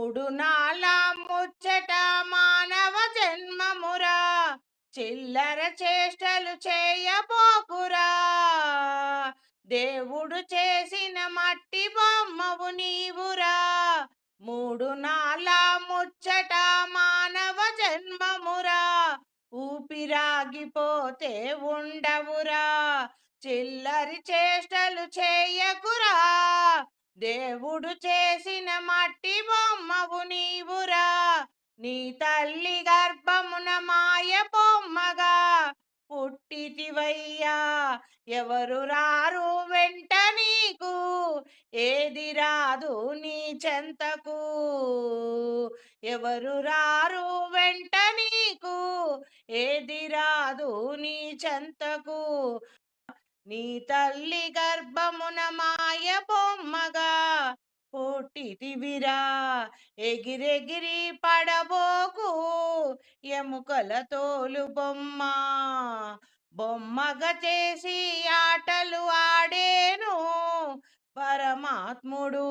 మూడు నాలా ముచ్చట మానవ జన్మమురా. చిల్లర చేష్టలు చేయబోకురా. దేవుడు చేసిన మట్టి బొమ్మవు నీవురా. మూడు నాల ముచ్చట మానవ జన్మమురా. ఊపిరాగిపోతే ఉండవురా. చిల్లరి చేష్టలు చేయకురా. దేవుడు చేసిన మట్టి బొమ్మ నీ తల్లి గర్భమున మాయ బొమ్మగా పుట్టితివయ్యా. ఎవరు రారు వెంట నీకు ఏది రాదు నీ చెంతకు. ఎవరు రారు వెంట నీకు ఏది రాదు నీ చెంతకు. నీ తల్లి గర్భమున పుట్టితివిరా ఎగిరెగిరి పడబోకు ఎముకల తోలు బొమ్మ. బొమ్మగా చేసి ఆటలు ఆడేను పరమాత్ముడు.